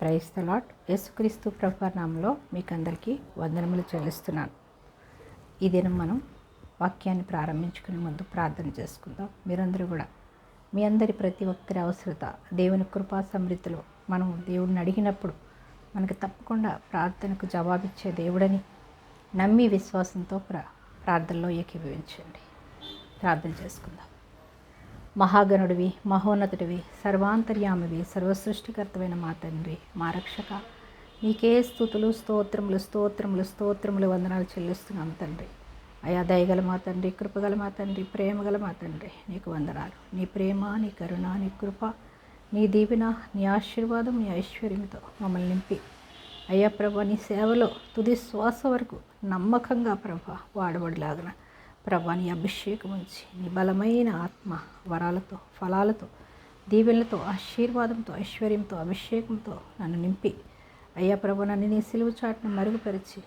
Price the lot యేసుక్రీస్తు ప్రభునామంలో మీకు అందరికీ వందనములు చెల్లిస్తున్నాను. ఈ దినం మనం వాక్యాన్ని ప్రారంభించుకునే ముందు ప్రార్థన చేసుకుందాం. మీరందరూ కూడా మీ అందరి ప్రతి ఒక్కరి అవసరత దేవుని కృపా సమృద్ధిలో మనం దేవుడిని అడిగినప్పుడు మనకు తప్పకుండా ప్రార్థనకు జవాబిచ్చే దేవుడని నమ్మి విశ్వాసంతో ప్రా ప్రార్థనలో ఏకీభవించండి. ప్రార్థన చేసుకుందాం. మహాగణుడివి మహోన్నతుడివి సర్వాంతర్యామివి సర్వసృష్టికర్తమైన మా తండ్రి మా రక్షక. నీకే స్థుతులు స్తోత్రములు స్తోత్రములు స్తోత్రములు వందనాలు చెల్లిస్తున్నాం తండ్రి. అయా దయగల మా తండ్రి కృపగల మా తండ్రి ప్రేమగల మా తండ్రి నీకు వందనాలు. నీ ప్రేమ నీ కరుణ నీ కృప నీ దీవెన నీ ఆశీర్వాదం నీ ఐశ్వర్యంతో మమ్మల్ని నింపి. అయ్యా ప్రభా నీ సేవలో తుది శ్వాస వరకు నమ్మకంగా ప్రభా వాడబడిలాగన. ప్రభా నీ అభిషేకం ఉంచి నీ బలమైన ఆత్మ వరాలతో ఫలాలతో దీవెనలతో ఆశీర్వాదంతో ఐశ్వర్యంతో అభిషేకంతో నన్ను నింపి. అయ్యా ప్రభు నన్ను నీ సిలువు చాటును మరుగుపరిచి.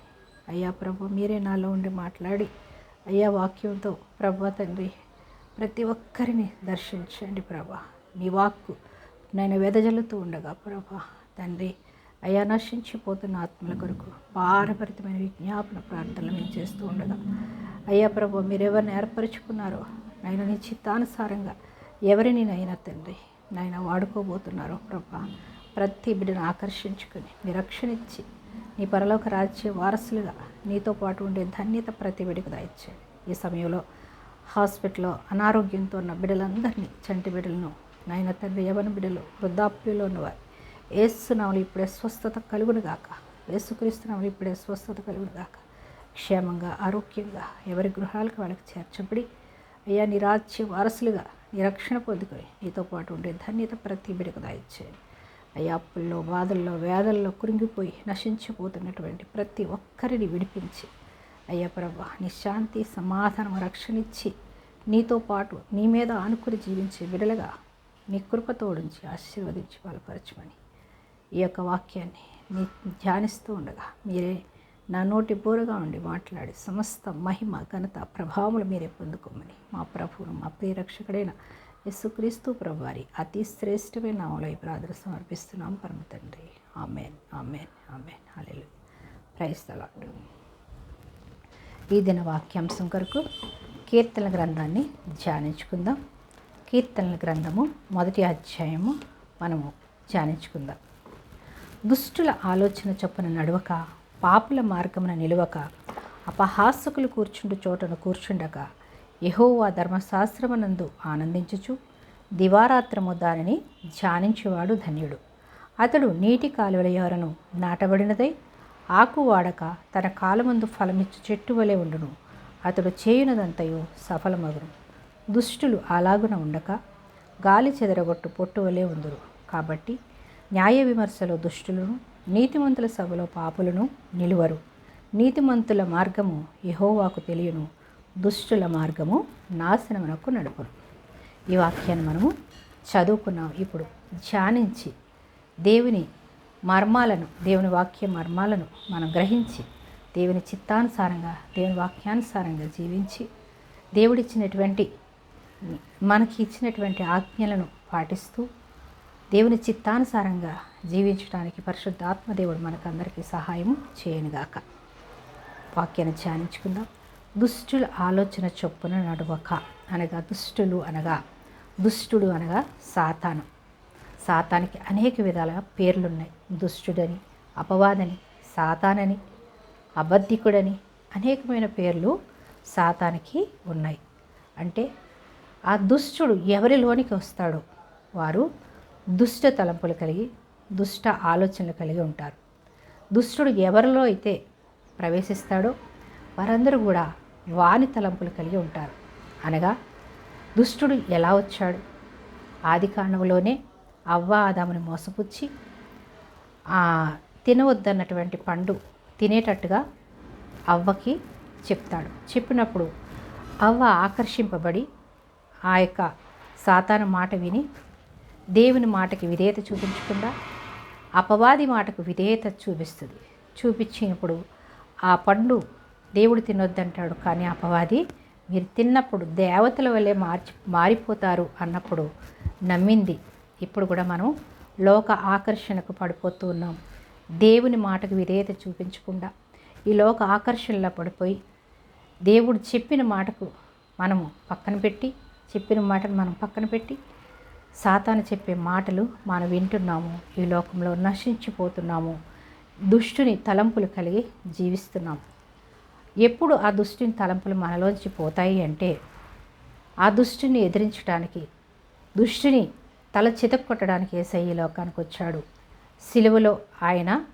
అయ్యా ప్రభు మీరే నాలో ఉండి మాట్లాడి. అయ్యా వాక్యంతో ప్రభా తండ్రి ప్రతి ఒక్కరిని దర్శించండి ప్రభా. నీ వాక్కు నేను వెదజల్లుతూ ఉండగా ప్రభా. తండ్రి అయ్యా నశించిపోతున్న ఆత్మల కొరకు భారభరితమైన విజ్ఞాపన ప్రార్థనలు మేము చేస్తూ ఉండగా అయ్యా ప్రభు మీరు ఎవరిని ఏర్పరచుకున్నారో నాయన నీ చిత్తానుసారంగా ఎవరిని నైనా తండ్రి నాయన వాడుకోబోతున్నారో ప్రభా ప్రతి బిడ్డను ఆకర్షించుకుని మీ రక్షణ ఇచ్చి నీ పరలోక రాజ్య వారసులుగా నీతో పాటు ఉండే ధన్యత ప్రతి బిడ్డకు దాయిచ్చాడు ఈ సమయంలో హాస్పిటల్లో అనారోగ్యంతో ఉన్న బిడ్డలందరినీ చంటి బిడ్డలను నాయన తండ్రి యవన బిడ్డలు వృద్ధాప్యులో ఉన్నవారు ఏసునాములు ఇప్పుడే స్వస్థత కలుగును గాక ఏసుక్రీస్తునాములు ఇప్పుడే స్వస్థత కలుగును గాక క్షేమంగా ఆరోగ్యంగా ఎవరి గృహాలకు వాళ్ళకి చేర్చబడి అయ్యా నిరాజ్య వారసులుగా నిరక్షణ పొందుకొని నీతో పాటు ఉండే ధన్యత ప్రతి బిడకు దాయిచ్చేయండి. అయ్యా అప్పుల్లో బాధల్లో వేదల్లో కురింగిపోయి నశించిపోతున్నటువంటి ప్రతి ఒక్కరిని విడిపించి అయ్యా ప్రభా నీ శాంతి సమాధానం రక్షణ ఇచ్చి నీతో పాటు నీ మీద ఆనుకుని జీవించే విడలగా నీ కృపతోడించి ఆశీర్వదించి బలపరచమని ఈ యొక్క వాక్యాన్ని నీ ధ్యానిస్తూ ఉండగా మీరే నా నోటి బోరుగా ఉండి మాట్లాడి సమస్త మహిమ ఘనత ప్రభావములు మీరే పొందుకోమని మా ప్రభువును మా ప్రియరక్షకుడైన యేసుక్రీస్తు ప్రభువారి అతి శ్రేష్టమైన నామలో ఈ ప్రార్థన సమర్పిస్తున్నాం. పరమ తండ్రి. ఆమెన్. ఆమెన్. ఆమెన్. అలెలు ప్రైస్ ఈ దిన వాక్యాంశం కొరకు కీర్తన గ్రంథాన్ని ధ్యానించుకుందాం. కీర్తనల గ్రంథము మొదటి అధ్యాయము. మనము ధ్యానించుకుందాం. దుష్టుల ఆలోచన చొప్పున నడవక పాపుల మార్గమున నిలువక అపహాసకులు కూర్చుండు చోటను కూర్చుండగా యహోవా ధర్మశాస్త్రమునందు ఆనందించుచు దివారాత్రము దానిని ధ్యానించేవాడు ధన్యుడు. అతడు నీటి కాలువల ఎవరను నాటబడినదై ఆకు వాడక తన కాలమందు ఫలమిచ్చు చెట్టు వలె ఉండును. అతడు చేయునదంతయు సఫలమగును. దుష్టులు అలాగున ఉండక గాలి చెదరగొట్టు పొట్టు వలె ఉందురు. కాబట్టి న్యాయ విమర్శలో దుష్టులను నీతిమంతుల సభలో పాపులను నిలువరు. నీతిమంతుల మార్గము యహోవాకు తెలియను. దుష్టుల మార్గము నాశనమునకు నడుపును. ఈ వాక్యాన్ని మనము చదువుకున్నాం. ఇప్పుడు ధ్యానించి దేవుని మర్మాలను దేవుని వాక్య మర్మాలను మనం గ్రహించి దేవుని చిత్తానుసారంగా దేవుని వాక్యానుసారంగా జీవించి దేవుడిచ్చినటువంటి మనకి ఇచ్చినటువంటి ఆజ్ఞలను పాటిస్తూ దేవుని చిత్తానుసారంగా జీవించడానికి పరిశుద్ధాత్మదేవుడు మనకందరికీ సహాయము చేయనుగాక. వాక్యాన్ని ధ్యానించుకుందాం. దుష్టుల ఆలోచన చొప్పున నడవక అనగా దుష్టులు అనగా దుష్టుడు అనగా సాతాను. సాతానికి అనేక విధాలుగా పేర్లున్నాయి. దుష్టుడని అపవాదని సాతానని అబద్ధికుడని అనేకమైన పేర్లు సాతానికి ఉన్నాయి. అంటే ఆ దుష్టుడు ఎవరిలోనికి వస్తాడో వారు దుష్ట తలంపులు కలిగి దుష్ట ఆలోచనలు కలిగి ఉంటారు. దుష్టుడు ఎవరిలో అయితే ప్రవేశిస్తాడో వారందరూ కూడా వాని తలంపులు కలిగి ఉంటారు. అనగా దుష్టుడు ఎలా వచ్చాడు? ఆది కాండంలోనే అవ్వ ఆదాముని మోసపుచ్చి తినవద్దన్నటువంటి పండు తినేటట్టుగా అవ్వకి చెప్తాడు. చెప్పినప్పుడు అవ్వ ఆకర్షింపబడి ఆ యొక్క సాతాను మాట విని దేవుని మాటకి విధేయత చూపించకుండా అపవాది మాటకు విధేయత చూపిస్తుంది. చూపించినప్పుడు ఆ పండు దేవుడు తినొద్దంటాడు కానీ అపవాది మీరు తిన్నప్పుడు దేవతల వల్లే మార్చి మారిపోతారు అన్నప్పుడు నమ్మింది. ఇప్పుడు కూడా మనం లోక ఆకర్షణకు పడిపోతూ ఉన్నాం. దేవుని మాటకు విధేయత చూపించకుండా ఈ లోక ఆకర్షణలో పడిపోయి దేవుడు చెప్పిన మాటకు మనము పక్కన పెట్టి చెప్పిన మాటను మనం పక్కన పెట్టి సాతాను చెప్పే మాటలు మనం వింటున్నాము. ఈ లోకంలో నశించిపోతున్నాము. దుష్టుని తలంపులు కలిగి జీవిస్తున్నాం. ఎప్పుడు ఆ దుష్టుని తలంపులు మనలోంచి పోతాయి అంటే ఆ దుష్టుని ఎదిరించడానికి దుష్టుని తల చితక్కొట్టడానికి ఏసై ఈ లోకానికి వచ్చాడు. సిలువలో ఆయన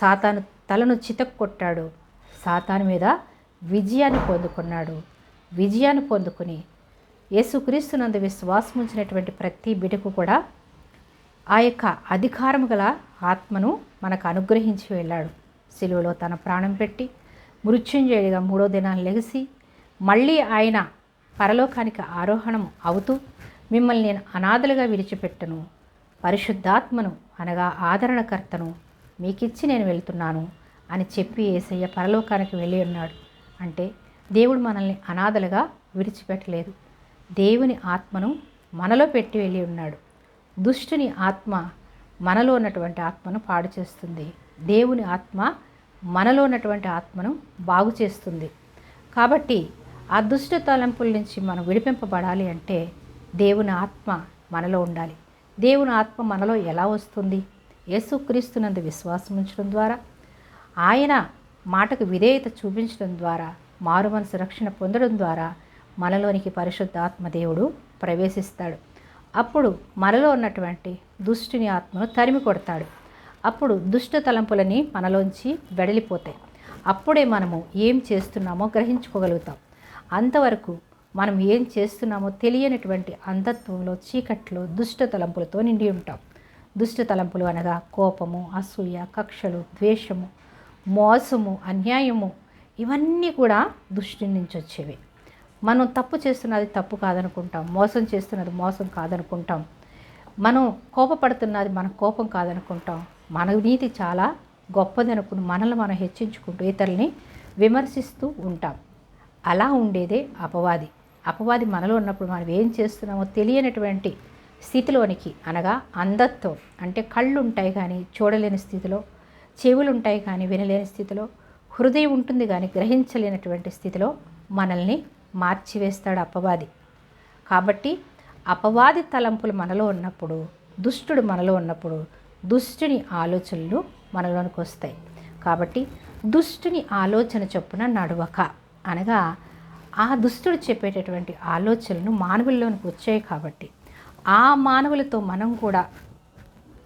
సాతాను తలను చితక్కొట్టాడు. సాతాను మీద విజయాన్ని పొందుకున్నాడు. విజయాన్ని పొందుకుని యేసుక్రీస్తునందు విశ్వాసం ఉంచినటువంటి ప్రతి బిడకు కూడా ఆ యొక్క అధికారం గల ఆత్మను మనకు అనుగ్రహించి వెళ్ళాడు. సిలువలో తన ప్రాణం పెట్టి మృత్యుంజయుడిగా మూడో దినాలు లెగిసి మళ్ళీ ఆయన పరలోకానికి ఆరోహణం అవుతూ మిమ్మల్ని నేను అనాథలుగా విడిచిపెట్టను. పరిశుద్ధాత్మను అనగా ఆదరణకర్తను మీకిచ్చి నేను వెళ్తున్నాను అని చెప్పి ఏసయ్య పరలోకానికి వెళ్ళి ఉన్నాడు. అంటే దేవుడు మనల్ని అనాథలుగా విడిచిపెట్టలేదు. దేవుని ఆత్మను మనలో పెట్టి వెళ్ళి ఉన్నాడు. దుష్టుని ఆత్మ మనలో ఉన్నటువంటి ఆత్మను పాడు చేస్తుంది. దేవుని ఆత్మ మనలో ఉన్నటువంటి ఆత్మను బాగు చేస్తుంది. కాబట్టి ఆ దుష్ట తలంపుల నుంచి మనం విడిపింపబడాలి అంటే దేవుని ఆత్మ మనలో ఉండాలి. దేవుని ఆత్మ మనలో ఎలా వస్తుంది? యేసుక్రీస్తునందు విశ్వాసం ఉంచడం ద్వారా ఆయన మాటకు విధేయత చూపించడం ద్వారా మారు మనసు రక్షణ పొందడం ద్వారా మనలోనికి పరిశుద్ధ ప్రవేశిస్తాడు. అప్పుడు మనలో ఉన్నటువంటి దుష్టుని ఆత్మను తరిమి కొడతాడు. అప్పుడు దుష్ట తలంపులని మనలోంచి వెడలిపోతాయి. అప్పుడే మనము ఏం చేస్తున్నామో గ్రహించుకోగలుగుతాం. అంతవరకు మనం ఏం చేస్తున్నామో తెలియనటువంటి అంధత్వంలో చీకట్లో దుష్ట తలంపులతో నిండి ఉంటాం. దుష్ట తలంపులు అనగా కోపము అసూయ కక్షలు ద్వేషము మోసము అన్యాయము ఇవన్నీ కూడా దుష్టి నుంచి వచ్చేవి. మనం తప్పు చేస్తున్నది తప్పు కాదనుకుంటాం. మోసం చేస్తున్నది మోసం కాదనుకుంటాం. మనం కోపపడుతున్నది మన కోపం కాదనుకుంటాం. మన నీతి చాలా గొప్పది అనుకుని మనల్ని మనం హెచ్చించుకుంటూ ఇతరుల్ని విమర్శిస్తూ ఉంటాం. అలా ఉండేదే అపవాది. అపవాది మనలో ఉన్నప్పుడు మనం ఏం చేస్తున్నామో తెలియనటువంటి స్థితిలోనికి అనగా అంధత్వం. అంటే కళ్ళు ఉంటాయి కానీ చూడలేని స్థితిలో చెవులు ఉంటాయి కానీ వినలేని స్థితిలో హృదయం ఉంటుంది కానీ గ్రహించలేనటువంటి స్థితిలో మనల్ని మార్చివేస్తాడు అపవాది. కాబట్టి అపవాది తలంపులు మనలో ఉన్నప్పుడు దుష్టుడు మనలో ఉన్నప్పుడు దుష్టుని ఆలోచనలు మనలోనికి వస్తాయి. కాబట్టి దుష్టుని ఆలోచన చొప్పున నడవక అనగా ఆ దుష్టుడు చెప్పేటటువంటి ఆలోచనలు మానవుల్లోనికి వచ్చాయి కాబట్టి ఆ మానవులతో మనం కూడా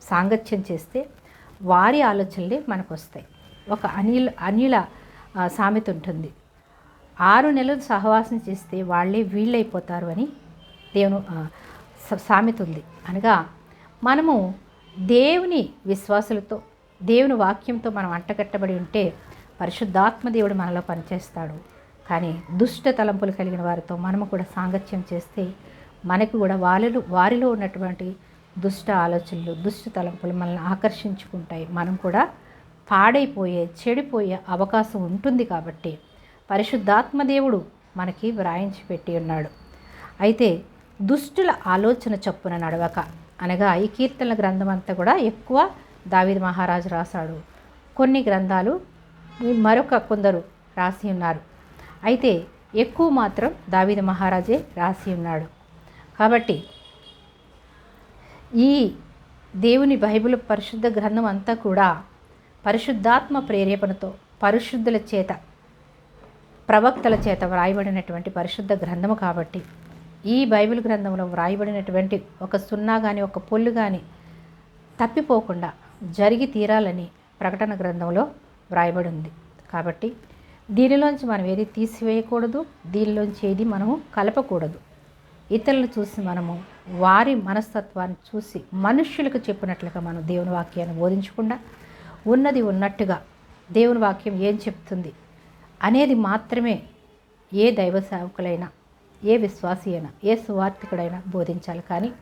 సాంగత్యం చేస్తే వారి ఆలోచనలే మనకు వస్తాయి ఒక అనిల్ అనిల సామెత ఉంటుంది. ఆరు నెలలు సహవాసం చేస్తే వాళ్ళే వీళ్ళైపోతారు అని దేవుని సామెత ఉంది. అనగా మనము దేవుని విశ్వాసులతో దేవుని వాక్యంతో మనం అంటగట్టబడి ఉంటే పరిశుద్ధాత్మ దేవుడు మనలో పనిచేస్తాడు. కానీ దుష్ట తలంపులు కలిగిన వారితో మనము కూడా సాంగత్యం చేస్తే మనకు కూడా వారిలో వారిలో ఉన్నటువంటి దుష్ట ఆలోచనలు దుష్ట తలంపులు మనల్ని ఆకర్షించుకుంటాయి. మనం కూడా పాడైపోయే చెడిపోయే అవకాశం ఉంటుంది కాబట్టి పరిశుద్ధాత్మ దేవుడు మనకి వ్రాయించి పెట్టి ఉన్నాడు. అయితే దుష్టుల ఆలోచన చొప్పున నడవక. అనగా ఈ కీర్తనల గ్రంథం అంతా కూడా ఎక్కువ దావిద్ మహారాజు రాశాడు. కొన్ని గ్రంథాలు మరొక కొందరు రాసి ఉన్నారు. అయితే ఎక్కువ మాత్రం దావిద మహారాజే రాసి ఉన్నాడు. కాబట్టి ఈ దేవుని బైబిల్ పరిశుద్ధ గ్రంథం అంతా కూడా పరిశుద్ధాత్మ ప్రేరేపణతో పరిశుద్ధుల చేత ప్రవక్తల చేత వ్రాయబడినటువంటి పరిశుద్ధ గ్రంథము కాబట్టి ఈ బైబిల్ గ్రంథంలో వ్రాయబడినటువంటి ఒక సున్నా కానీ ఒక పొల్లు కానీ తప్పిపోకుండా జరిగి తీరాలని ప్రకటన గ్రంథంలో వ్రాయబడి ఉంది కాబట్టి దీనిలోంచి మనం ఏది తీసివేయకూడదు దీనిలోంచి ఏది మనము కలపకూడదు. ఇతరులను చూసి మనము వారి మనస్తత్వాన్ని చూసి మనుష్యులకు చెప్పినట్లుగా మనం దేవుని వాక్యాన్ని బోధించకుండా ఉన్నది ఉన్నట్టుగా దేవుని వాక్యం ఏం చెప్తుంది? అనేది మాత్రమే ఏ దైవ సేవకులైనా ఏ విశ్వాసి అయినా ఏ సువార్థికుడైనా బోధించాలి. కానీ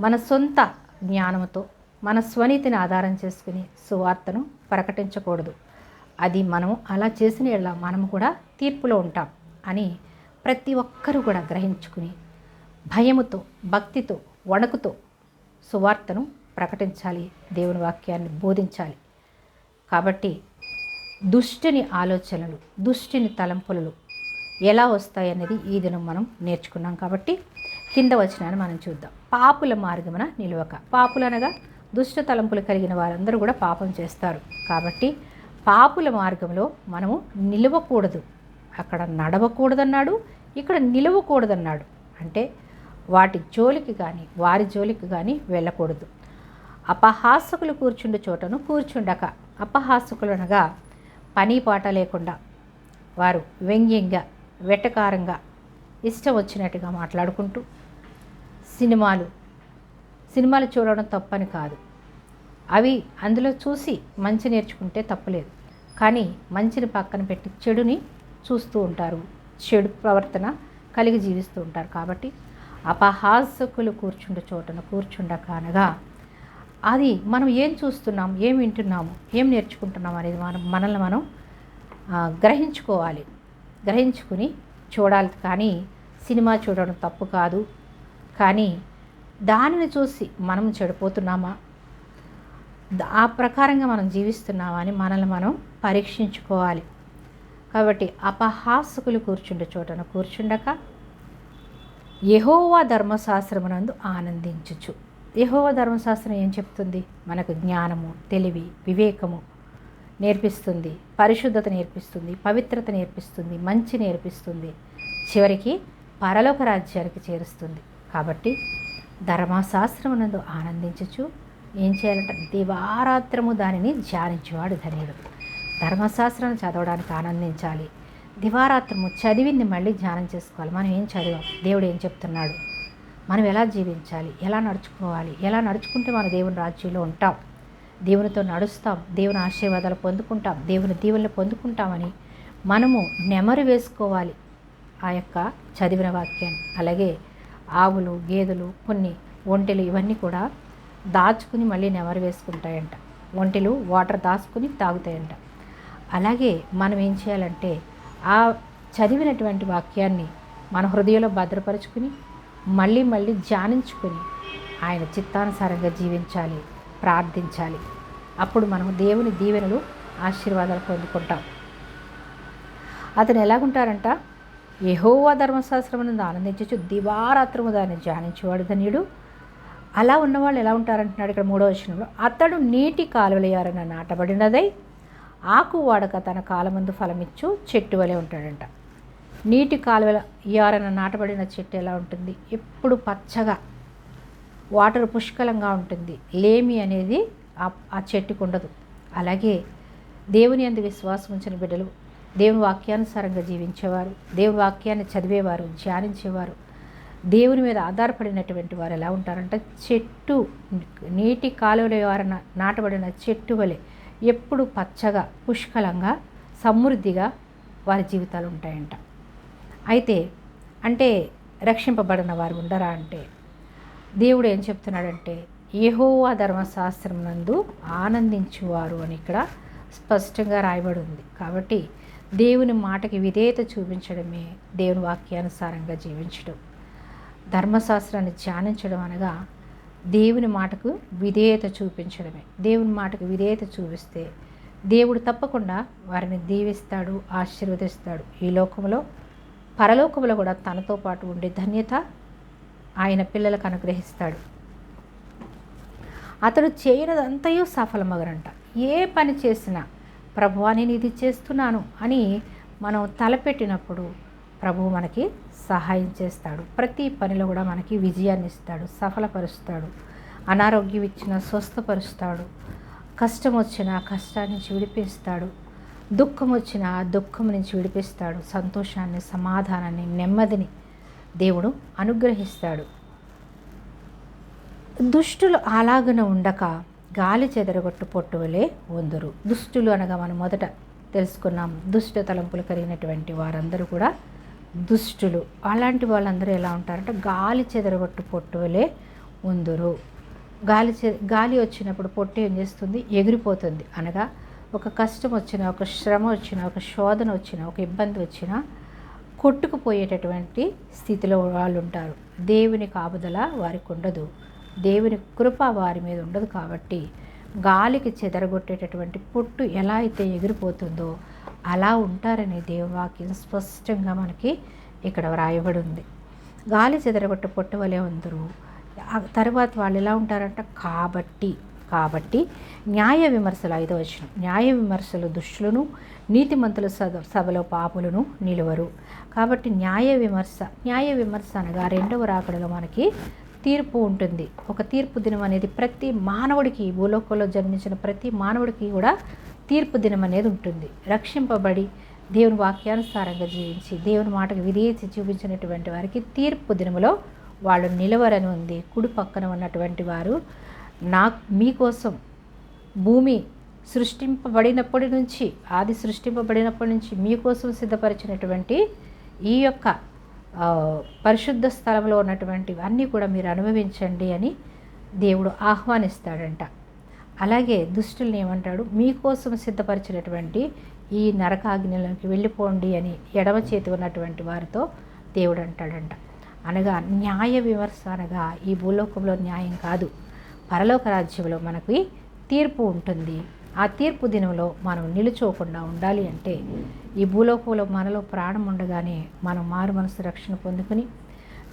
మన సొంత జ్ఞానంతో మన స్వనీతిని ఆధారం చేసుకుని సువార్తను ప్రకటించకూడదు. అది మనము అలా చేసిన ఇలా మనము కూడా తీర్పులో ఉంటాం అని ప్రతి ఒక్కరూ కూడా గ్రహించుకుని భయముతో భక్తితో వణుకుతో సువార్తను ప్రకటించాలి దేవుని వాక్యాన్ని బోధించాలి. కాబట్టి దుష్టిని ఆలోచనలు దుష్టిని తలంపులు ఎలా వస్తాయనేది ఈ దినం మనం నేర్చుకున్నాం కాబట్టి కింద వచ్చినాన్ని మనం చూద్దాం. పాపుల మార్గమున నిలవక. పాపులు అనగా దుష్ట తలంపులు కలిగిన వారందరూ కూడా పాపం చేస్తారు. కాబట్టి పాపుల మార్గంలో మనము నిలవకూడదు. అక్కడ నడవకూడదన్నాడు ఇక్కడ నిలవకూడదన్నాడు. అంటే వాటి జోలికి కానీ వారి జోలికి కానీ వెళ్ళకూడదు. అపహాసకులు కూర్చుండు చోటను కూర్చుండక. అపహాసకులు అనగా పని పాట లేకుండా వారు వ్యంగ్యంగా వెటకారంగా ఇష్టం వచ్చినట్టుగా మాట్లాడుకుంటూ సినిమాలు సినిమాలు చూడడం తప్పని కాదు. అవి అందులో చూసి మంచి నేర్చుకుంటే తప్పలేదు. కానీ మంచిని పక్కన పెట్టి చెడుని చూస్తూ ఉంటారు. చెడు ప్రవర్తన కలిగి జీవిస్తూ ఉంటారు. కాబట్టి అపహాసకులు కూర్చుండే చోటన కూర్చుండక అనగా అది మనం ఏం చూస్తున్నాం ఏం వింటున్నాము ఏం నేర్చుకుంటున్నాం అనేది మనం మనల్ని మనం గ్రహించుకోవాలి. గ్రహించుకుని చూడాలి. కానీ సినిమా చూడడం తప్పు కాదు. కానీ దానిని చూసి మనం చెడిపోతున్నామా? ఆ ప్రకారంగా మనం జీవిస్తున్నామా అని మనల్ని మనం పరీక్షించుకోవాలి. కాబట్టి అపహాసకులు కూర్చుండే చోటన కూర్చుండక యహోవా ధర్మశాస్త్రమునందు ఆనందించుచు. యహోవ ధర్మశాస్త్రం ఏం చెప్తుంది? మనకు జ్ఞానము తెలివి వివేకము నేర్పిస్తుంది. పరిశుద్ధత నేర్పిస్తుంది పవిత్రత నేర్పిస్తుంది మంచి నేర్పిస్తుంది. చివరికి పరలోక రాజ్యానికి చేరుస్తుంది. కాబట్టి ధర్మశాస్త్రమునందు ఆనందించుచు ఏం చేయాలంటే దివారాత్రము దానిని ధ్యానించేవాడు ధన్యుడు. ధర్మశాస్త్రాన్ని చదవడానికి ఆనందించాలి. దివారాత్రము చదివింది మళ్ళీ ధ్యానం చేసుకోవాలి. మనం ఏం చదివాం? దేవుడు ఏం చెప్తున్నాడు? మనం ఎలా జీవించాలి? ఎలా నడుచుకోవాలి? ఎలా నడుచుకుంటే మన దేవుని రాజ్యంలో ఉంటాం? దేవునితో నడుస్తాం దేవుని ఆశీర్వాదాలు పొందుకుంటాం దేవుని దీవులను పొందుకుంటామని మనము నెమరు వేసుకోవాలి ఆ యొక్క చదివిన వాక్యాన్ని. అలాగే ఆవులు గేదెలు కొన్ని ఒంటెలు ఇవన్నీ కూడా దాచుకుని మళ్ళీ నెమరు వేసుకుంటాయంట. ఒంటెలు వాటర్ దాచుకుని తాగుతాయంట. అలాగే మనం ఏం చేయాలంటే ఆ చదివినటువంటి వాక్యాన్ని మన హృదయంలో భద్రపరుచుకుని మళ్ళీ మళ్ళీ ధ్యానించుకొని ఆయన చిత్తానుసారంగా జీవించాలి ప్రార్థించాలి. అప్పుడు మనం దేవుని దీవెనలు ఆశీర్వాదాలు పొందుకుంటాం. అతను ఎలాగుంటారంట యహోవా ధర్మశాస్త్రమును ఆనందించచ్చు. దివారాత్రము దాన్ని ధ్యానించేవాడు ధన్యుడు. అలా ఉన్నవాళ్ళు ఎలా ఉంటారంటున్నాడు ఇక్కడ మూడో వచనంలో? అతడు నీటి కాలువలయారన నాటబడినదై ఆకు వాడక తన కాలమందు ఫలమిచ్చు చెట్టు వలె ఉంటాడంట. నీటి కాలువల ఎవరైనా నాటబడిన చెట్టు ఎలా ఉంటుంది? ఎప్పుడు పచ్చగా వాటర్ పుష్కలంగా ఉంటుంది. లేమి అనేది ఆ చెట్టుకు ఉండదు. అలాగే దేవుని అందు విశ్వాసం ఉంచిన బిడ్డలు దేవుని వాక్యానుసారంగా జీవించేవారు దేవుని వాక్యాన్ని చదివేవారు ధ్యానించేవారు దేవుని మీద ఆధారపడినటువంటి వారు ఎలా ఉంటారంటే చెట్టు నీటి కాలువల వారన నాటబడిన చెట్టు వలె ఎప్పుడు పచ్చగా పుష్కలంగా సమృద్ధిగా వారి జీవితాలు ఉంటాయంట. అయితే అంటే రక్షింపబడిన వారు ఉండరా అంటే? దేవుడు ఏం చెప్తున్నాడంటే యెహోవా ధర్మశాస్త్రం నందు ఆనందించువారు అని ఇక్కడ స్పష్టంగా రాయబడి ఉంది. కాబట్టి దేవుని మాటకి విధేయత చూపించడమే దేవుని వాక్యానుసారంగా జీవించడం. ధర్మశాస్త్రాన్ని ధ్యానించడం అనగా దేవుని మాటకు విధేయత చూపించడమే. దేవుని మాటకు విధేయత చూపిస్తే దేవుడు తప్పకుండా వారిని దీవిస్తాడు ఆశీర్వదిస్తాడు ఈ లోకంలో. పరలోకములో కూడా తనతో పాటు ఉండే ధన్యత ఆయన పిల్లలకు అనుగ్రహిస్తాడు. అతడు చేయనదంతయు సఫలమగరంట. ఏ పని చేసినా ప్రభువా నేను ఇది చేస్తున్నాను అని మనం తలపెట్టినప్పుడు ప్రభువు మనకి సహాయం చేస్తాడు. ప్రతి పనిలో కూడా మనకి విజయాన్ని ఇస్తాడు సఫలపరుస్తాడు అనారోగ్యం ఇచ్చిన స్వస్థపరుస్తాడు కష్టం వచ్చిన కష్టాన్ని విడిపిస్తాడు. దుఃఖం వచ్చిన ఆ దుఃఖం నుంచి విడిపిస్తాడు. సంతోషాన్ని సమాధానాన్ని నెమ్మదిని దేవుడు అనుగ్రహిస్తాడు. దుష్టులు అలాగన ఉండక గాలి చెదరగొట్టు పొట్టువలే ఉందరు దుష్టులు అనగా మనం మొదట తెలుసుకున్నాం. దుష్ట తలంపులు కలిగినటువంటి వారందరూ కూడా దుష్టులు. అలాంటి వాళ్ళందరూ ఎలా ఉంటారంటే గాలి చెదరగొట్టు పొట్టువలే ఉందరు గాలి చె గాలి వచ్చినప్పుడు పొట్టు ఏం చేస్తుంది? ఎగిరిపోతుంది అనగా ఒక కష్టం వచ్చినా ఒక శ్రమ వచ్చినా ఒక శోధన వచ్చినా ఒక ఇబ్బంది వచ్చినా కొట్టుకుపోయేటటువంటి స్థితిలో వాళ్ళు ఉంటారు దేవుని కాపుదల వారికి ఉండదు. దేవుని కృప వారి మీద ఉండదు కాబట్టి గాలికి చెదరగొట్టేటటువంటి పొట్టు ఎలా అయితే ఎగిరిపోతుందో అలా ఉంటారని దేవవాక్యం స్పష్టంగా మనకి ఇక్కడ వ్రాయబడి ఉంది గాలి చెదరగొట్టే పొట్టు వలె ఉందరు. తర్వాత వాళ్ళు ఎలా ఉంటారంట? కాబట్టి. కాబట్టి న్యాయ విమర్శలు ఐదో వచ్చిన న్యాయ విమర్శలు దుష్టులను నీతిమంతుల సభ సభలో పాపులను నిలువరు. కాబట్టి న్యాయ విమర్శ న్యాయ విమర్శ అనగా రెండవ రాకడలో మనకి తీర్పు ఉంటుంది. ఒక తీర్పు దినం అనేది ప్రతి మానవుడికి భూలోకంలో జన్మించిన ప్రతి మానవుడికి కూడా తీర్పు దినం అనేది ఉంటుంది. రక్షింపబడి దేవుని వాక్యానుసారంగా జీవించి దేవుని మాటకు విధేయత చూపించినటువంటి వారికి తీర్పు దినములో వాళ్ళు నిలవరని ఉంది. కుడి పక్కన ఉన్నటువంటి వారు నా మీకోసం భూమి సృష్టింపబడినప్పటి నుంచి ఆది సృష్టింపబడినప్పటి నుంచి మీకోసం సిద్ధపరిచినటువంటి ఈ యొక్క పరిశుద్ధ స్థలంలో ఉన్నటువంటివి అన్నీ కూడా మీరు అనుభవించండి అని దేవుడు ఆహ్వానిస్తాడంట. అలాగే దుష్టుల్ని ఏమంటాడు? మీకోసం సిద్ధపరిచినటువంటి ఈ నరకాగ్నిలోకి వెళ్ళిపోండి అని ఎడమ చేతి ఉన్నటువంటి వారితో దేవుడు అంటాడంట. అనగా న్యాయ విమర్శ అనగా ఈ భూలోకంలో న్యాయం కాదు. పరలోక రాజ్యంలో మనకి తీర్పు ఉంటుంది. ఆ తీర్పు దినంలో మనం నిలుచోకుండా ఉండాలి అంటే ఈ భూలోకంలో మనలో ప్రాణం ఉండగానే మనం మారు మనసు రక్షణ పొందుకుని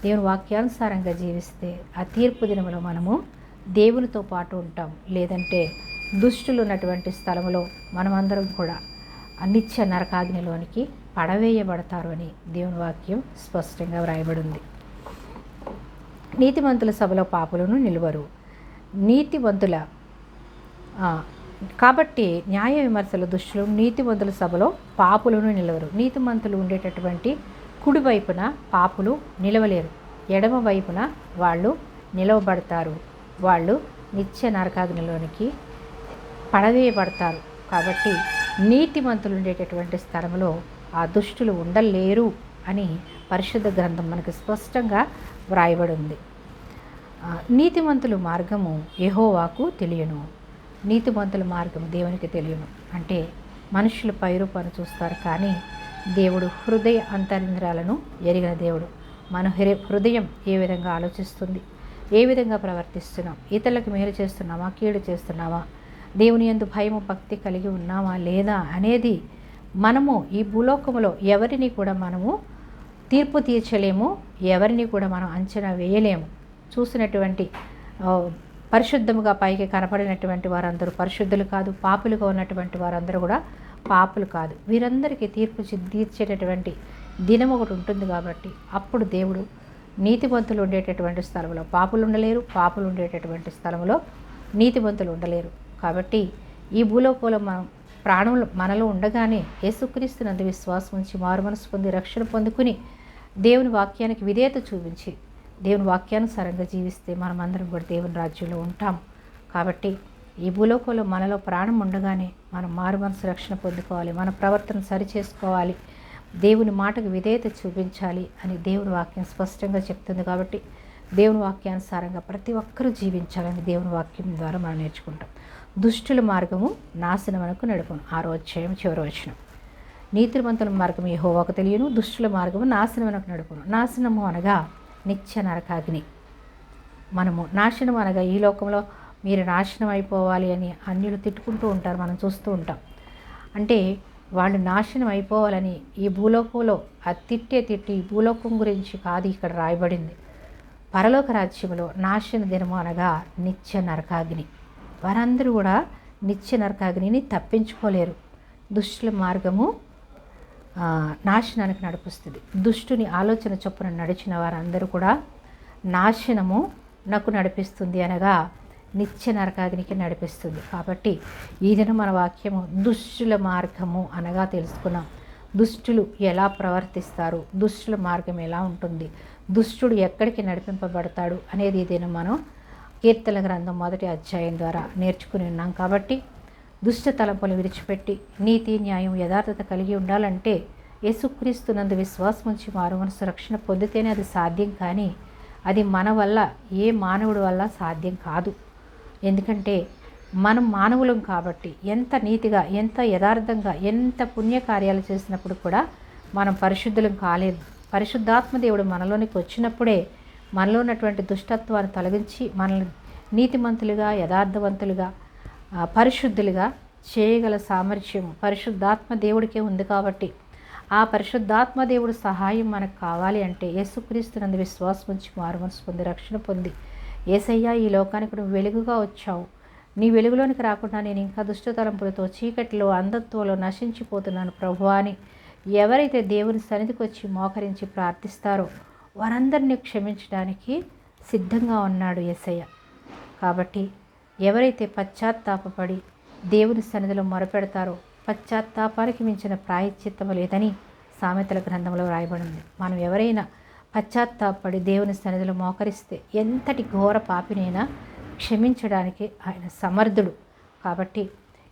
దేవుని వాక్యానుసారంగా జీవిస్తే ఆ తీర్పు దినంలో మనము దేవునితో పాటు ఉంటాం. లేదంటే దుష్టులు ఉన్నటువంటి స్థలంలో మనమందరం కూడా అనిత్య నరకాగ్నిలోనికి పడవేయబడతారు అని దేవుని వాక్యం స్పష్టంగా వ్రాయబడింది. నీతిమంతుల సభలో పాపులను నిలువరు. నీతివంతుల కాబట్టి న్యాయ విమర్శల దుష్టులు నీతివంతుల సభలో పాపులను నిలవరు. నీతిమంతులు ఉండేటటువంటి కుడి వైపున పాపులు నిలవలేరు. ఎడమ వైపున వాళ్ళు నిలవబడతారు. వాళ్ళు నిత్య నరకాగ్నిలోనికి పడవేయబడతారు. కాబట్టి నీతిమంతులు ఉండేటటువంటి స్థలంలో ఆ దుష్టులు ఉండలేరు అని పరిశుద్ధ గ్రంథం మనకు స్పష్టంగా వ్రాయబడి ఉంది. నీతిమంతుల మార్గము ఎహోవాకు తెలియను. నీతిమంతుల మార్గం దేవునికి తెలియను. అంటే మనుషులు పైరూపాన్ని చూస్తారు కానీ దేవుడు హృదయ అంతరింద్రాలను ఎరిగిన దేవుడు. మన హృ- హృదయం ఏ విధంగా ఆలోచిస్తుంది? ఏ విధంగా ప్రవర్తిస్తున్నాం? ఇతరులకు మేలు చేస్తున్నామా? కీడు చేస్తున్నామా? దేవుని యందు భయము భక్తి కలిగి ఉన్నామా లేదా అనేది మనము ఈ భూలోకములో ఎవరిని కూడా మనము తీర్పు తీర్చలేము ఎవరిని కూడా మనం అంచనా వేయలేము. చూసినటువంటి పరిశుద్ధముగా పైకి కనపడినటువంటి వారందరూ పరిశుద్ధులు కాదు పాపులుగా ఉన్నటువంటి వారందరూ కూడా పాపులు కాదు. వీరందరికీ తీర్పు తీర్చేటటువంటి దినం ఒకటి ఉంటుంది కాబట్టి అప్పుడు దేవుడు నీతివంతులు ఉండేటటువంటి స్థలంలో పాపులు ఉండలేరు పాపులు ఉండేటటువంటి స్థలంలో నీతివంతులు ఉండలేరు. కాబట్టి ఈ భూలోకంలో మనం ప్రాణములు మనలో ఉండగానే యేసుక్రీస్తునందు విశ్వాసం ఉంచి మారు మనసు పొంది రక్షణ పొందుకుని దేవుని వాక్యానికి విధేయత చూపించి దేవుని వాక్యానుసారంగా జీవిస్తే మనమందరం కూడా దేవుని రాజ్యంలో ఉంటాం. కాబట్టి ఈ భూలోకంలో మనలో ప్రాణం ఉండగానే మనం మారు మనసు రక్షణ పొందుకోవాలి. మన ప్రవర్తన సరి చేసుకోవాలి దేవుని మాటకు విధేయత చూపించాలి అని దేవుని వాక్యం స్పష్టంగా చెప్తుంది కాబట్టి దేవుని వాక్యానుసారంగా ప్రతి ఒక్కరూ జీవించాలని దేవుని వాక్యం ద్వారా మనం నేర్చుకుంటాం. దుష్టుల మార్గము నాశనమునకు నడుపును. ఆరో అధ్యాయం చివరి వచనం. నీతిమంతుల మార్గం ఒక తెలియను దుష్టుల మార్గము నాశనమునకు నడుపును. నాశనము అనగా నిత్య నరకాగ్ని. మనము నాశనం అనగా ఈ లోకంలో మీరు నాశనం అయిపోవాలి అని అన్యులు తిట్టుకుంటూ ఉంటారు మనం చూస్తూ ఉంటాం. అంటే వాళ్ళు నాశనం అయిపోవాలని ఈ భూలోకంలో ఆ తిట్టే తిట్టి ఈ భూలోకం గురించి కాదు ఇక్కడ రాయబడింది. పరలోక రాజ్యంలో నాశన దినము అనగా నిత్య నరకాగ్ని. వారందరూ కూడా నిత్య నరకాగ్నిని తప్పించుకోలేరు. దుష్టుల మార్గము నాశనానికి నడిపిస్తుంది. దుష్టుని ఆలోచన చొప్పున నడిచిన వారందరూ కూడా నాశనము నాకు నడిపిస్తుంది అనగా నిత్య నరకాగ్నికి నడిపిస్తుంది. కాబట్టి ఈదిన మన వాక్యము దుష్టుల మార్గము అనగా తెలుసుకున్నాం. దుష్టులు ఎలా ప్రవర్తిస్తారు? దుష్టుల మార్గం ఎలా ఉంటుంది? దుష్టుడు ఎక్కడికి నడిపింపబడతాడు అనేది ఈదిన మనం కీర్తన గ్రంథం మొదటి అధ్యాయం ద్వారా నేర్చుకుని ఉన్నాం. కాబట్టి దుష్ట తలంపులు విడిచిపెట్టి నీతి న్యాయం యథార్థత కలిగి ఉండాలంటే యేసుక్రీస్తు నందు విశ్వాసం ఉంచి మారు మనసు రక్షణ పొందితేనే అది సాధ్యం కానీ అది మన వల్ల ఏ మానవుడి వల్ల సాధ్యం కాదు. ఎందుకంటే మనం మానవులం కాబట్టి ఎంత నీతిగా ఎంత యథార్థంగా ఎంత పుణ్యకార్యాలు చేసినప్పుడు కూడా మనం పరిశుద్ధులం కాలేదు పరిశుద్ధాత్మ దేవుడు మనలోనికి వచ్చినప్పుడే మనలో ఉన్నటువంటి దుష్టత్వాన్ని తొలగించి మనల్ని నీతిమంతులుగా యథార్థవంతులుగా పరిశుద్ధులుగా చేయగల సామర్థ్యం పరిశుద్ధాత్మ దేవుడికే ఉంది కాబట్టి ఆ పరిశుద్ధాత్మ దేవుడు సహాయం మనకు కావాలి అంటే యేసుక్రీస్తునందు విశ్వాసం ఉంచి మారుమనసు పొంది రక్షణ పొంది. ఏసయ్యా ఈ లోకానికి నువ్వు వెలుగుగా వచ్చావు. నీ వెలుగులోనికి రాకుండా నేను ఇంకా దుష్టతలంపులతో చీకటిలో అంధత్వంలో నశించిపోతున్నాను ప్రభు అని ఎవరైతే దేవుని సన్నిధికి వచ్చి మోకరించి ప్రార్థిస్తారో వారందరినీ క్షమించడానికి సిద్ధంగా ఉన్నాడు యేసయ్య కాబట్టి ఎవరైతే పశ్చాత్తాపపడి దేవుని సన్నిధిలో మొరపెడతారో పశ్చాత్తాపానికి మించిన ప్రాయశ్చిత్తం లేదని సామెతల గ్రంథంలో రాయబడింది మనం ఎవరైనా పశ్చాత్తాపడి దేవుని సన్నిధిలో మోకరిస్తే ఎంతటి ఘోర పాపినైనా క్షమించడానికి ఆయన సమర్థుడు. కాబట్టి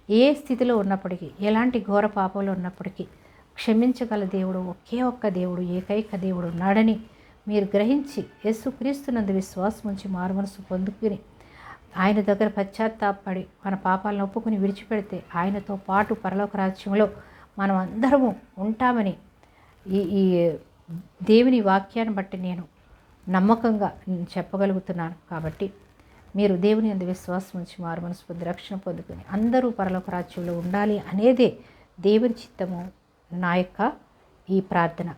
ఏ స్థితిలో ఉన్నప్పటికీ ఎలాంటి ఘోర పాపంలో ఉన్నప్పటికీ క్షమించగల దేవుడు ఒకే ఒక్క దేవుడు ఏకైక దేవుడు ఉన్నాడని మీరు గ్రహించి యేసుక్రీస్తునందు విశ్వాసం ఉంచి మారుమనసు పొందుకుని ఆయన దగ్గర పశ్చాత్తాపడి మన పాపాలను ఒప్పుకుని విడిచిపెడితే ఆయనతో పాటు పరలోక రాజ్యంలో మనం అందరము ఉంటామని ఈ ఈ దేవుని వాక్యాన్ని బట్టి నేను నమ్మకంగా చెప్పగలుగుతున్నాను. కాబట్టి మీరు దేవుని అందు విశ్వాసం ఉంచి మారు మనసు పొంది రక్షణ పొందుకొని అందరూ పరలోక రాజ్యంలో ఉండాలి అనేదే దేవుని చిత్తము నా యొక్క ఈ ప్రార్థన.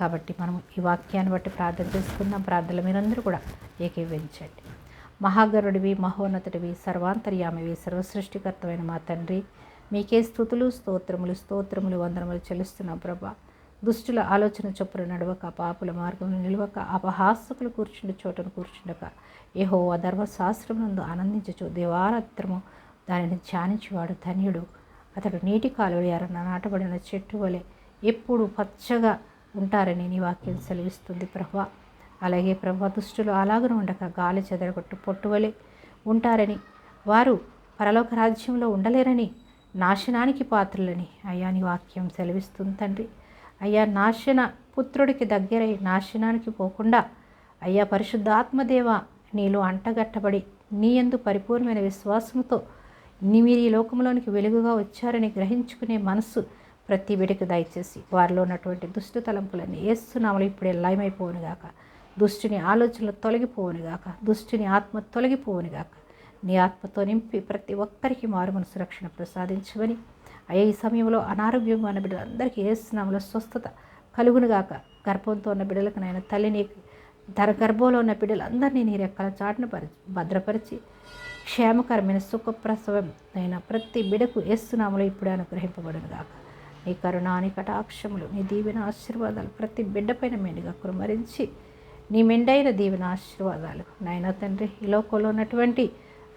కాబట్టి మనం ఈ వాక్యాన్ని బట్టి ప్రార్థన చేసుకుందాం. ప్రార్థనలు మీరందరూ కూడా ఏకీవించండి మహాగరుడివి మహోన్నతుడివి సర్వాంతర్యామివి సర్వసృష్టికర్తమైన మా తండ్రి. మీకే స్థుతులు స్తోత్రములు స్తోత్రములు వందనములు చెల్లిస్తున్నాం ప్రభా. దుష్టుల ఆలోచన చొప్పున నడవక పాపుల మార్గం నిలవక అపహాసకులు కూర్చుండి చోటను కూర్చుండక. ఏహో ఆ ధర్మశాస్త్రమునందు ఆనందించచ్చు దేవారాత్రము దానిని ధ్యానించేవాడు ధన్యుడు. అతడు నీటి కాలువలు ఎరన నాటబడిన చెట్టు వలె ఎప్పుడు పచ్చగా ఉంటారని నీ వాక్యం సెలవిస్తుంది ప్రభా. అలాగే ప్రభా దుష్టులు అలాగనే ఉండక గాలి చెదరగొట్టు పొట్టువలే ఉంటారని. వారు పరలోక రాజ్యంలో ఉండలేరని నాశనానికి పాత్రులని. అయ్యా నీ వాక్యం సెలవిస్తుంది తండ్రి. అయ్యా నాశన పుత్రుడికి దగ్గరై నాశనానికి పోకుండా అయ్యా పరిశుద్ధాత్మదేవ నీలో అంటగట్టబడి నీ ఎందు పరిపూర్ణమైన విశ్వాసంతో నీ మీరు ఈ లోకంలోనికి వెలుగుగా వచ్చారని గ్రహించుకునే మనస్సు ప్రతి బిడికి దయచేసి వారిలో ఉన్నటువంటి దుష్టు తలంపులన్నీ ఇప్పుడు ఇప్పుడే గాక దుష్టుని ఆలోచనలు తొలగిపోవునుగాక దుష్టుని ఆత్మ తొలగిపోవునుగాక నీ ఆత్మతో నింపి ప్రతి ఒక్కరికి మారు మనసు రక్షణ ప్రసాదించమని. అయ్యే ఈ సమయంలో అనారోగ్యం ఉన్న బిడ్డలందరికీ ఏసునామలో స్వస్థత కలుగునుగాక గర్భంతో ఉన్న బిడ్డలకు నాయన తల్లిని ధర గర్భంలో ఉన్న బిడ్డలందరినీ నీ రెక్కల చాటును పరిచి భద్రపరిచి క్షేమకరమైన సుఖప్రసవం అయిన ప్రతి బిడకు ఏసునామలో ఇప్పుడే అనుగ్రహింపబడునుగాక నీ కరుణ నీ కటాక్షములు నీ దీవెన ఆశీర్వాదాలు ప్రతి బిడ్డపైన మెండుగా కురుమరించి నీ మెండైన దీవెన ఆశీర్వాదాలు. నాయన తండ్రి ఈ లోకంలో ఉన్నటువంటి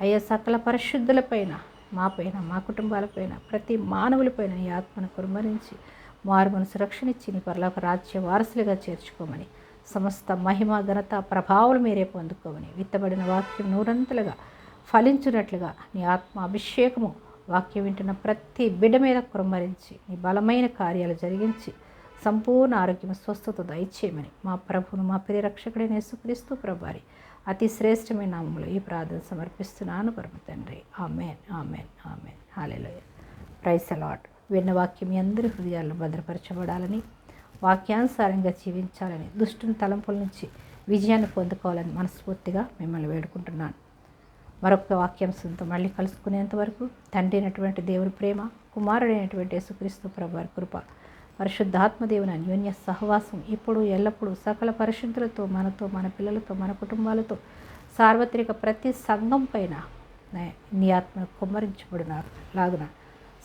అయ్యా సకల పరిశుద్ధులపైన మాపైన మా కుటుంబాలపైన ప్రతి మానవులపైన నీ ఆత్మను కురుమరించి మారు మనసు రక్షణ నీ పరలోక రాజ్య వారసులుగా చేర్చుకోమని సమస్త మహిమ ఘనత ప్రభావాలు మీరే పొందుకోమని విత్తబడిన వాక్యం నూరంతలుగా ఫలించున్నట్లుగా నీ ఆత్మ అభిషేకము వాక్యం వింటున్న ప్రతి బిడ్డ మీద కురుమరించి నీ బలమైన కార్యాలు జరిగించి సంపూర్ణ ఆరోగ్యం స్వస్థత దయచేయమని. మా ప్రభును మా ప్రియరక్షకుడైన యేసుక్రీస్తు ప్రభారి అతి శ్రేష్టమైన నామంలో ఈ ప్రార్థన సమర్పిస్తున్నాను పరమ తండ్రి. Amen amen amen. Hallelujah praise allot విన్న వాక్యం మీ అందరి హృదయాల్లో భద్రపరచబడాలని వాక్యానుసారంగా జీవించాలని దుష్టుని తలంపుల నుంచి విజయాన్ని పొందుకోవాలని మనస్ఫూర్తిగా మిమ్మల్ని వేడుకుంటున్నాను. మరొక వాక్యాంశంతో మళ్ళీ కలుసుకునేంత వరకు తండ్రి అయినటువంటి దేవుని ప్రేమ కుమారుడైనటువంటి యేసుక్రీస్తు ప్రభు కృప పరిశుద్ధాత్మదేవుని అన్యోన్య సహవాసం ఇప్పుడు ఎల్లప్పుడూ సకల పరిశుద్ధులతో మనతో మన పిల్లలతో మన కుటుంబాలతో సార్వత్రిక ప్రతి సంఘం పైన నీ ఆత్మను కుమ్మరించబడిన లాగున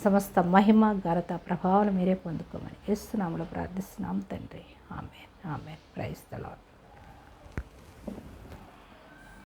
సమస్త మహిమ ఘనత ప్రభావాలు మీరే పొందుకోమని ఇస్తున్నాములో ప్రార్థిస్తున్నాం తండ్రి. ఆమె ఆమె ప్రైజ్